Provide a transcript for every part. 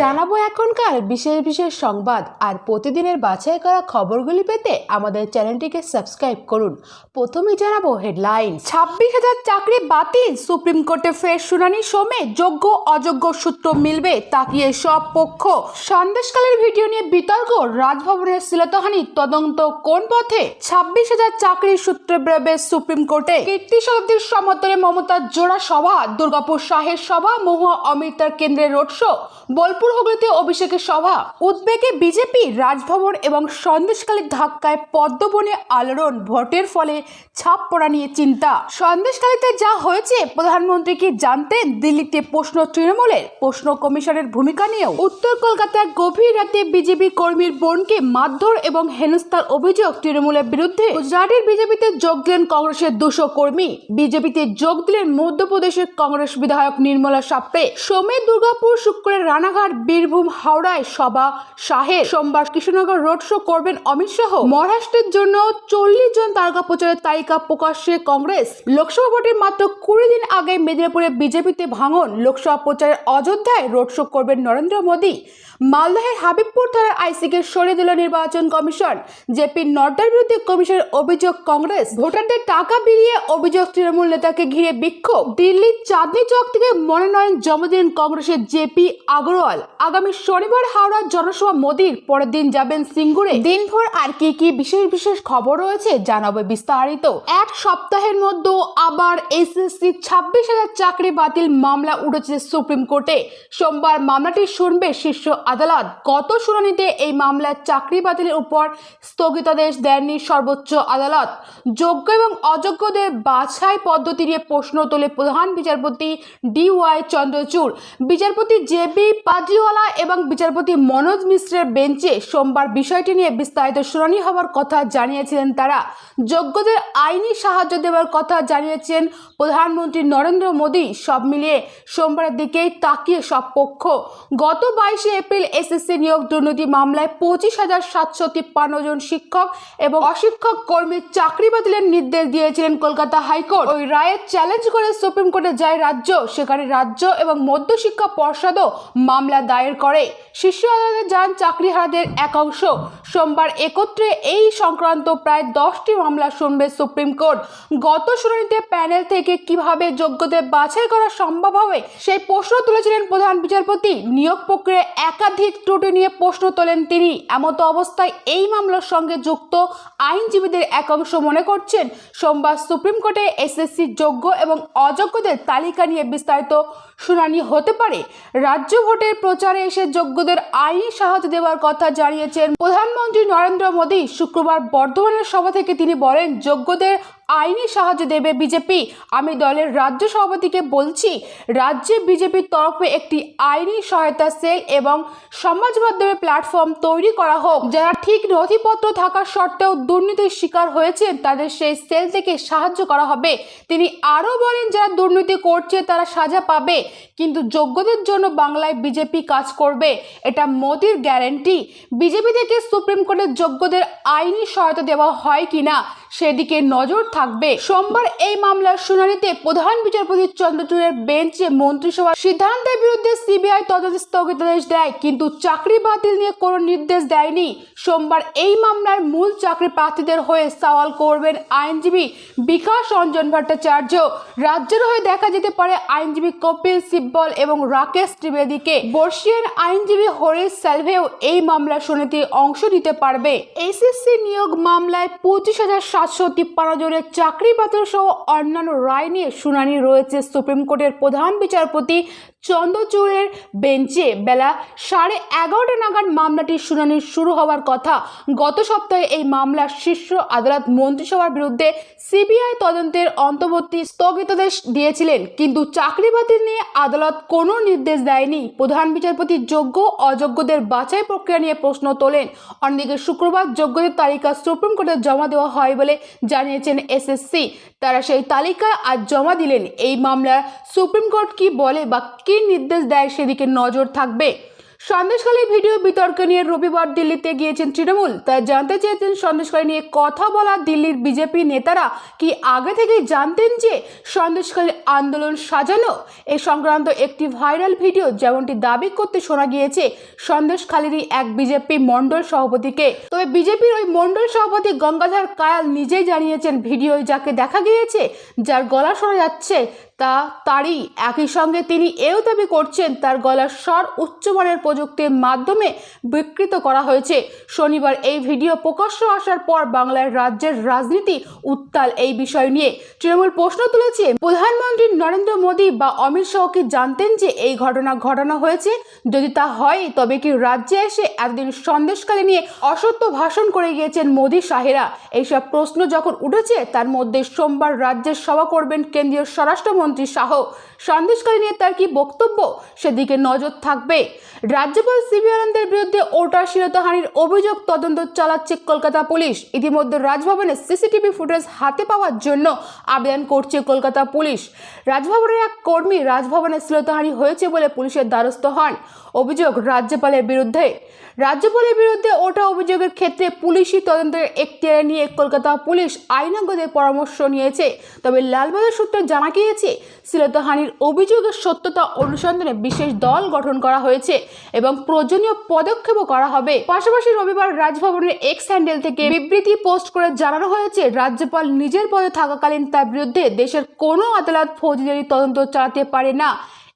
জানাব এখনকার বিশেষ বিশেষ সংবাদ আর প্রতিদিনের বাছাই করা খবরগুলি পেতে আমাদের চ্যানেলটিকে সাবস্ক্রাইব করুন। প্রথমে জানাব হেডলাইন, ছাব্বিশ হাজার চাকরি বাতিল, সুপ্রিম কোর্টে ফের শুনানি সমে যোগ্য অযোগ্য সূত্র মিলবে তাকিয়ে সব পক্ষ। সন্দেশকালের ভিডিও নিয়ে বিতর্ক রাজভবনের শিলতহানি তদন্ত কোন পথে? ছাব্বিশ হাজার চাকরির সূত্রে বেরোবে সুপ্রিম কোর্টে। কীর্তি শতাব্দীর সমর্থনে মমতার জোড়া সভা, দুর্গাপুর শাহের সভা, মহুয়া অমৃতার কেন্দ্রের রোড শো, বোলপুর হুগলিতে অভিষেকের সভা। উদ্বেগে বিজেপি, রাজভবন এবং সন্দেশকালীর ধাক্কায় পদ্মবনে আলোড়ন, ভোটের ফলে ছাপ পড়া নিয়ে চিন্তা। সন্দেশকালীতে যা হয়েছে প্রধানমন্ত্রী কি জানতেন দিল্লিতে প্রশ্ন তৃণমূলের, প্রশ্ন কমিশনের ভূমিকা নিয়েও। উত্তর কলকাতার গভীর রাতে বিজেপি কর্মীর বোনকে মারধর এবং হেনস্থার অভিযোগ তৃণমূলের বিরুদ্ধে। গুজরাটের বিজেপিতে যোগ দিলেন কংগ্রেসের দুশো কর্মী। বিজেপিতে যোগ দিলেন মধ্যপ্রদেশের কংগ্রেস বিধায়ক নির্মলা সাপ্রে সোমে দুর্গাপুর শুক্রের রানাঘাট বীরভূম হাওড়ায় সভা। শাহের সোমবার কৃষ্ণনগর রোড শো করবেন অমিত শাহ। মহারাষ্ট্রের জন্য চল্লিশ জন তারকা প্রচারের তালিকা প্রকাশ্যে কংগ্রেস। লোকসভা ভোটের মাত্র কুড়ি দিন আগে মেদিনীপুরে বিজেপিতে ভাঙন। লোকসভা প্রচারের অযোধ্যায় রোড শো করবেন নরেন্দ্র মোদী। মালদহের হাবিবপুর থানার আইসিকে সরিয়ে দিল নির্বাচন কমিশন। জেপি নড্ডার বিরুদ্ধে কমিশনের অভিযোগ কংগ্রেস। ভোটারদের টাকা বিলিয়ে অভিযোগ তৃণমূল নেতাকে ঘিরে বিক্ষোভ। দিল্লির চাঁদনি চক থেকে মনোনয়ন জমা দিলেন কংগ্রেসের জেপি আগরওয়াল। আগামী শনিবার হাওড়ার জনসভা মোদীর, পরের দিন যাবেন সিঙ্গুরে। দিনভর আর কি কি বিশেষ বিশেষ খবর রয়েছে জানাবে বিস্তারিত। এক সপ্তাহের মধ্যে আবার এসএসসি ছাব্বিশ হাজার চাকরি বাতিল মামলা উঠেছে সুপ্রিম কোর্টে। সোমবার মামলাটি শুনবে শীর্ষ আদালত। গত শুনানিতে এই মামলার চাকরি বাতিলের উপর স্থগিতাদেশ দেননি সর্বোচ্চ আদালত। যোগ্য এবং অযোগ্যদের বাছাই পদ্ধতি নিয়ে প্রশ্ন তোলে প্রধান বিচারপতি ডি ওয়াই চন্দ্রচূড়। বিচারপতি জে বি পাটিওয়ালা এবং বিচারপতি মনোজ মিশ্রের বেঞ্চে সোমবার বিষয়টি নিয়ে বিস্তারিত শুনানি হওয়ার কথা জানিয়েছিলেন তারা। যোগ্যদের আইনি সাহায্য দেওয়ার কথা জানিয়েছেন প্রধানমন্ত্রী নরেন্দ্র মোদী। সব মিলিয়ে সোমবারের দিকেই তাকিয়ে সব পক্ষ। গত বাইশে এপ্রিল এসএসসি নিয়োগ দুর্নীতি মামলায় পঁচিশ হাজার সাতশো তিপ্পান্ন জন শিক্ষক এবং অশিক্ষক কর্মীর চাকরি বাতিলের নির্দেশ দিয়েছিলেন কলকাতা হাইকোর্ট। ওই রায়ের চ্যালেঞ্জ করে সুপ্রিম কোর্টে যায় রাজ্য। সেখানে রাজ্য এবং মধ্যশিক্ষা পর্ষদও মামলা দায়ের করে। শীর্ষ আদালতে যান চাকরিহারাদের এক অংশ। সোমবার একত্রে এই সংক্রান্ত প্রায় দশটি মামলা শুনবে সুপ্রিম কোর্ট। গত শুনানিতে প্যানেল থেকে কীভাবে যোগ্যদের বাছাই করা সম্ভব হবে, সেই প্রশ্ন তুলেছিলেন প্রধান বিচারপতি। নিয়োগ প্রক্রিয়ায় একাধিক ত্রুটি নিয়ে প্রশ্ন তোলেন তিনি। এমতো অবস্থায় এই মামলার সঙ্গে যুক্ত আইনজীবীদের একাংশ মনে করছেন, সোমবার সুপ্রিম কোর্টে এসএসসি যোগ্য এবং অযোগ্যদের তালিকা নিয়ে বিস্তারিত শুনানি হতে পারে। রাজ্য ভোটের প্রচারে এসে যোগ্যদের আইনি সাহায্য দেওয়ার কথা জানিয়েছেন প্রধানমন্ত্রী নরেন্দ্র মোদী। শুক্রবার বর্ধমানের সভা থেকে তিনি বলেন, যোগ্যদের আইনি সাহায্য দেবে বিজেপি। আমি দলের রাজ্য সভাপতিকে বলছি, রাজ্যে বিজেপির তরফে একটি আইনি সহায়তা সেল এবং সমাজ মাধ্যমে প্ল্যাটফর্ম তৈরি করা হোক। যারা ঠিক নথিপত্র থাকা সত্ত্বেও দুর্নীতির শিকার হয়েছেন, তাদের সেই সেল থেকে সাহায্য করা হবে। তিনি আরও বলেন, যারা দুর্নীতি করছে, তারা সাজা পাবে, কিন্তু যোগ্যদের জন্য বাংলায় বিজেপি কাজ করবে। এটা মোদির গ্যারেন্টি। বিজেপি থেকে সুপ্রিম কোর্টের যোগ্যদের আইনি সহায়তা দেওয়া হয় কিনা, সেদিকে নজর থাকবে। সোমবার এই মামলার শুনানিতে প্রধান বিচারপতি চন্দ্রচূড়ের বেঞ্চে মন্ত্রিসভার সিদ্ধান্তের বিরুদ্ধে সিবিআই তদন্ত স্থগিতাদেশ দেয়, কিন্তু চাকরি বাতিল নিয়ে কোনো নির্দেশ দেয়নি। সোমবার এই মামলার মূল চাকরি প্রার্থীদের হয়ে সওয়াল করবেন আইনজীবী বিকাশ রঞ্জন ভট্টাচার্য। রাজ্যের হয়ে দেখা যেতে পারে আইনজীবী কপিল সিব্বল এবং রাকেশ ত্রিবেদীকে। বর্ষিয়ান আইনজীবী হরিশ সালভেও এই মামলার শুনানিতে অংশ নিতে পারবে। এসএসসি নিয়োগ মামলায় পঁচিশ হাজার সাতশো তিপ্পান্ন জনের চাকরি বাতিল সহ অন্যান্য রায় নিয়ে শুনানি রয়েছে। সুপ্রিম কোর্টের প্রধান বিচারপতি চন্দ্রচূড়ের বেঞ্চে বেলা সাড়ে এগারোটা নাগাদ মামলাটির শুনানি শুরু হওয়ার কথা। গত সপ্তাহে এই মামলার শীর্ষ আদালত মন্ত্রিসভার বিরুদ্ধে সিবিআই তদন্তের অন্তর্বর্তী স্থগিতাদেশ দিয়েছিলেন, কিন্তু চাকরি বাতিল নিয়ে আদালত কোনো নির্দেশ দেয়নি। প্রধান বিচারপতি যোগ্য অযোগ্যদের বাছাই প্রক্রিয়া নিয়ে প্রশ্ন তোলেন। অন্যদিকে শুক্রবার যোগ্যদের তালিকা সুপ্রিম কোর্টে জমা দেওয়া হয় বলে জানিয়েছেন এসএসসি। তারা সেই তালিকা আজ জমা দিলেন। এই মামলার সুপ্রিম কোর্ট কি বলে বা কী নির্দেশ দেয় সেদিকে নজর থাকবে। সন্দেশখালী ভিডিও বিতর্ক নিয়ে রবিবার দিল্লিতে গিয়েছেন তৃণমূল। তাই জানতে চেয়েছেন সন্দেশখালী নিয়ে কথা বলা দিল্লির বিজেপি নেতারা। কি আগে থেকেই জানতেন যে সন্দেশখালী আন্দোলন সাজানো? এ সংক্রান্ত একটি ভাইরাল ভিডিও যেমনটি দাবি করতে শোনা গিয়েছে, সন্দেশখালীরই এক বিজেপি মণ্ডল সভাপতিকে। তবে বিজেপির ওই মণ্ডল সভাপতি গঙ্গাধর কায়াল নিজেই জানিয়েছেন, ভিডিওয় যাকে দেখা গিয়েছে, যার গলা শোনা যাচ্ছে তা তারই একই সঙ্গে তিনি এও দাবি করছেন তার গলার স্বর উচ্চমানের প্রযুক্তির মাধ্যমে বিকৃত করা হয়েছে। শনিবার এই ভিডিও প্রকাশ্য আসার পর বাংলার রাজ্যের রাজনীতি উত্তাল এই বিষয় নিয়ে। তৃণমূল প্রশ্ন তুলেছে, প্রধানমন্ত্রী নরেন্দ্র মোদী বা অমিত শাহ কি জানতেন যে এই ঘটনা ঘটানো হয়েছে? যদি তা হয়, তবে কি রাজ্যে এসে এতদিন সন্দেশকালে নিয়ে অসত্য ভাষণ করে গিয়েছেন মোদী শাহেরা? এইসব প্রশ্ন যখন উঠেছে, তার মধ্যে সোমবার রাজ্যের সভা করবেন কেন্দ্রীয় স্বরাষ্ট্রমন্ত্রী শাহ সহ নিয়ে তার কি বক্তব্য? সেদিকে নজর থাকবে। রাজ্যপাল সিবি আনন্দের বিরুদ্ধে ওটার শিরতাহানির অভিযোগ তদন্ত চালাচ্ছে কলকাতা পুলিশ। ইতিমধ্যে রাজভবনে সিসিটিভি ফুটেজ হাতে পাওয়ার জন্য আবেদন করছে কলকাতা পুলিশ। রাজভবনের এক কর্মী রাজভবনে শ্লীলতাহানি হয়েছে বলে পুলিশের দ্বারস্থ হন। অভিযোগ রাজ্যপালের বিরুদ্ধে। রাজ্যপালের বিরুদ্ধে ওঠা অভিযোগের ক্ষেত্রে পুলিশি তদন্তের এখতিয়ার নিয়ে কলকাতা পুলিশ আইনাঙ্গদের পরামর্শ নিয়েছে। তবে লালবাজার সূত্রে জানা গিয়েছে, শ্লীলতাহানির অভিযোগের সত্যতা অনুসন্ধানে বিশেষ দল গঠন করা হয়েছে এবং প্রয়োজনীয় পদক্ষেপও করা হবে। পাশাপাশি রবিবার রাজভবনের এক্স হ্যান্ডেল থেকে বিবৃতি পোস্ট করে জানানো হয়েছে, রাজ্যপাল নিজের পদে থাকাকালীন তার বিরুদ্ধে দেশের কোনো আদালত ফৌজদারি তদন্ত চালাতে পারে না।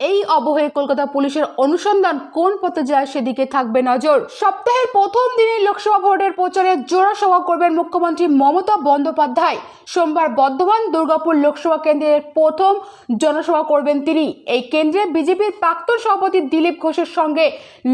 এই অবহে কলকাতা পুলিশের অনুসন্ধান কোন পথে যায় সেদিকে থাকবে নজর। সপ্তাহের প্রথম দিনে লোকসভা ভোটের প্রচারে জোড়া সভা করবেন মুখ্যমন্ত্রী মমতা বন্দ্যোপাধ্যায়। সোমবার বর্ধমান দুর্গাপুর লোকসভা কেন্দ্রের প্রথম জনসভা করবেন তিনি। এই কেন্দ্রে বিজেপির প্রাক্তন সভাপতি দিলীপ ঘোষের সঙ্গে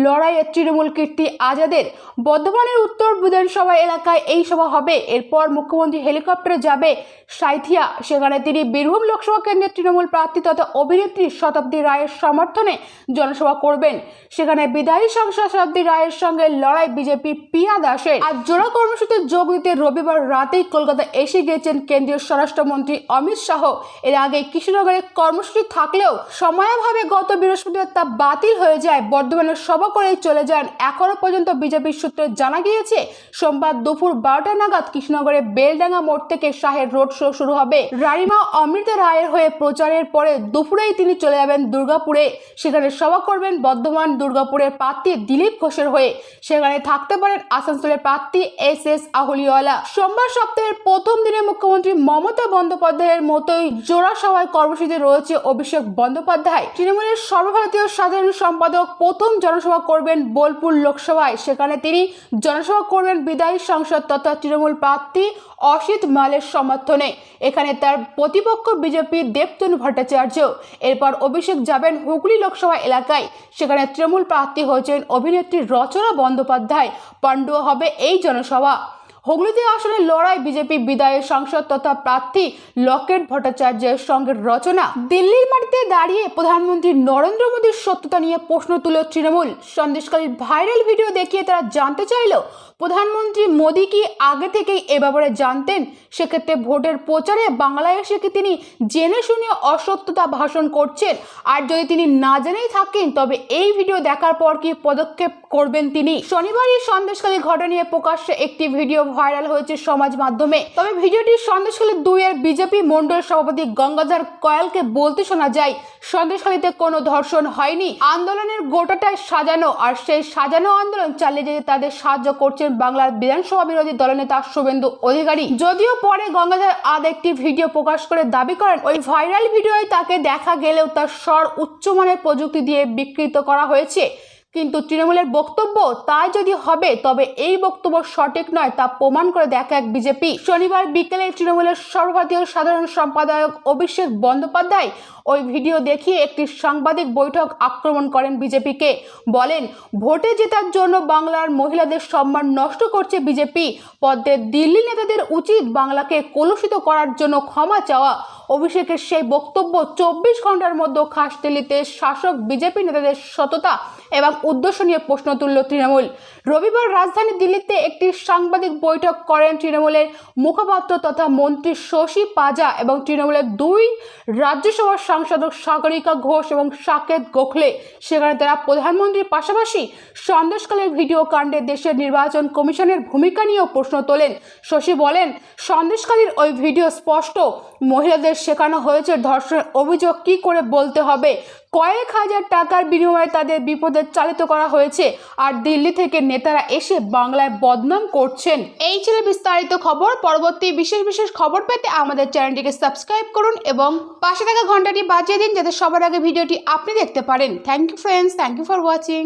লড়াইয়ে তৃণমূল কীর্তি আজাদের। বর্ধমানের উত্তর বিধানসভা এলাকায় এই সভা হবে। এরপর মুখ্যমন্ত্রী হেলিকপ্টারে যাবে সাইথিয়া সেখানে তিনি বীরভূম লোকসভা কেন্দ্রের তৃণমূল প্রার্থী তথা অভিনেত্রী শতাব্দী রায়ের সমর্থনে জনসভা করবেন। সেখানে বিদায়ী সংসদ শতাব্দী রায়ের সঙ্গে লড়াই বিজেপি পিয়া দাসের আর জোড়া কর্মসূচিতে যোগ দিতে রবিবার রাতেই কলকাতা এসে গিয়েছেন কেন্দ্রীয় স্বরাষ্ট্রমন্ত্রী অমিত শাহ। এর আগে কৃষ্ণনগরে কর্মসূচি থাকলেও সময়াভাবে গত বৃহস্পতিবার তা বাতিল হয়ে যায়। বর্ধমানে সভা করেই চলে যান। এখনও পর্যন্ত বিজেপির সূত্রে জানা গিয়েছে, সোমবার দুপুর বারোটা নাগাদ কৃষ্ণনগরে বেলডাঙ্গা মোড় থেকে শাহের রোড শো শুরু হবে। রানিমা অমৃতা রায়ের হয়ে প্রচারের পরে দুপুরেই তিনি চলে যাবেন দুর্গাপুরে। সেখানে সভা করবেন বর্ধমান দুর্গাপুরের প্রার্থী দিলীপ ঘোষের হয়ে। সেখানে থাকতে পারেন আসানসোলের প্রার্থী এস এস আহুলিওয়ালা। সোমবার সপ্তাহের প্রথম দিনে মুখ্যমন্ত্রী মমতা বন্দ্যোপাধ্যায়ের মতোই জোড়া সভায় কর্মসূচিতে রয়েছে অভিষেক বন্দ্যোপাধ্যায়। তৃণমূলের সর্বভারতীয় সাধারণ সম্পাদক প্রথম জনসভা করবেন বোলপুর লোকসভায়। সেখানে তিনি জনসভা করবেন বিদায়ী সংসদ তথা তৃণমূল প্রার্থী অসিত মালের সমর্থনে। এখানে তার প্রতিপক্ষ বিজেপি দেবতনু ভট্টাচার্য। এরপর অভিষেক যাবেন হুগলি লোকসভা এলাকায়। সেখানে তৃণমূল প্রার্থী হয়েছেন অভিনেত্রী রচনা বন্দ্যোপাধ্যায়। পাণ্ডুয়া হবে এই জনসভা। হুগলিতে আসলে লড়াই বিজেপি বিদায়ের সংসদ তথা প্রার্থী লকেট ভট্টাচার্যের সঙ্গে রচনা। দিল্লির মাটিতে দাঁড়িয়ে প্রধানমন্ত্রী নরেন্দ্র মোদীর সত্যতা নিয়ে প্রশ্ন তুলে তৃণমূল। সন্দেশকালীর ভাইরাল ভিডিও দেখিয়ে তারা জানতে চাইল, প্রধানমন্ত্রী মোদী কি আগে থেকেই এ ব্যাপারে জানতেন? সেক্ষেত্রে ভোটের প্রচারে বাংলায় এসে কি তিনি জেনে শুনে অসত্যতা ভাষণ করছেন? আর যদি তিনি না জেনেই থাকেন, তবে এই ভিডিও দেখার পর কি পদক্ষেপ করবেন তিনি? শনিবারই সন্দেশকালী ঘটনা নিয়ে প্রকাশ্যে একটি ভিডিও ভাইরাল হয়েছে সমাজ মাধ্যমে। তবে ভিডিওটি সন্দেশখালী দুইয়ের বিজেপি মন্ডল সভাপতি গঙ্গাধর কয়ালকে বলতে শোনা যায় সন্দেশখালীতে কোনো ধর্ষণ হয়নি। আন্দোলনের গোটাটাই সাজানো আর সেই সাজানো আন্দোলন চালিয়ে যেতে তাদের সাহায্য করছেন বাংলার বিধানসভা বিরোধী দলনেতা শুভেন্দু অধিকারী। যদিও পরে গঙ্গাধর আদ একটি ভিডিও প্রকাশ করে দাবি করেন, ওই ভাইরাল ভিডিওয় তাকে দেখা গেলেও তার স্বর উচ্চমানের প্রযুক্তি দিয়ে বিকৃত করা হয়েছে। কিন্তু তৃণমূলের বক্তব্য তাই যদি হবে, তবে এই বক্তব্য সঠিক নয় তা প্রমাণ করে দেখা এক বিজেপি। শনিবার বিকেলে তৃণমূলের সর্বভারতীয় সাধারণ সম্পাদক অভিষেক বন্দ্যোপাধ্যায় ওই ভিডিও দেখিয়ে একটি সাংবাদিক বৈঠক আক্রমণ করেন বিজেপিকে। বলেন, ভোটে জেতার জন্য বাংলার মহিলাদের সম্মান নষ্ট করছে বিজেপি। পদ্মে দিল্লি নেতাদের উচিত বাংলাকে কলুষিত করার জন্য ক্ষমা চাওয়া। অভিষেকের সেই বক্তব্য চব্বিশ ঘণ্টার মধ্যে খাসতেলিতে শাসক বিজেপি নেতাদের সততা এবং উদ্দেশ্য নিয়ে প্রশ্ন তুলল তৃণমূল। রবিবার রাজধানী দিল্লিতে একটি সাংবাদিক বৈঠক করেন তৃণমূলের মুখপাত্র তথা মন্ত্রী শশী পাজা এবং তৃণমূলের দুই রাজ্যসভার সাংসদ সাগরিকা ঘোষ এবং সাকেত গোখলে। সেখানে তারা প্রধানমন্ত্রীর পাশাপাশি সন্দেশকালের ভিডিও কাণ্ডে দেশের নির্বাচন কমিশনের ভূমিকা নিয়েও প্রশ্ন তোলেন। শশী বলেন সন্দেশকালীর ওই ভিডিও স্পষ্ট। মহিলাদের শেখানো হয়েছে। ধর্ষণের অভিযোগ কি করে বলতে হবে? কয়েক হাজার টাকার বিনিময়ে তাদের বিপদে চালিত করা হয়েছে। আর দিল্লি থেকে নেতারা এসে বাংলায় বদনাম করছেন। এই ছিল বিস্তারিত খবর। পরবর্তী বিশেষ বিশেষ খবর পেতে আমাদের চ্যানেলটিকে সাবস্ক্রাইব করুন এবং পাশে থাকা ঘন্টাটি বাজিয়ে দিন যাতে সবার আগে ভিডিওটি আপনি দেখতে পারেন। Thank you friends thank you for watching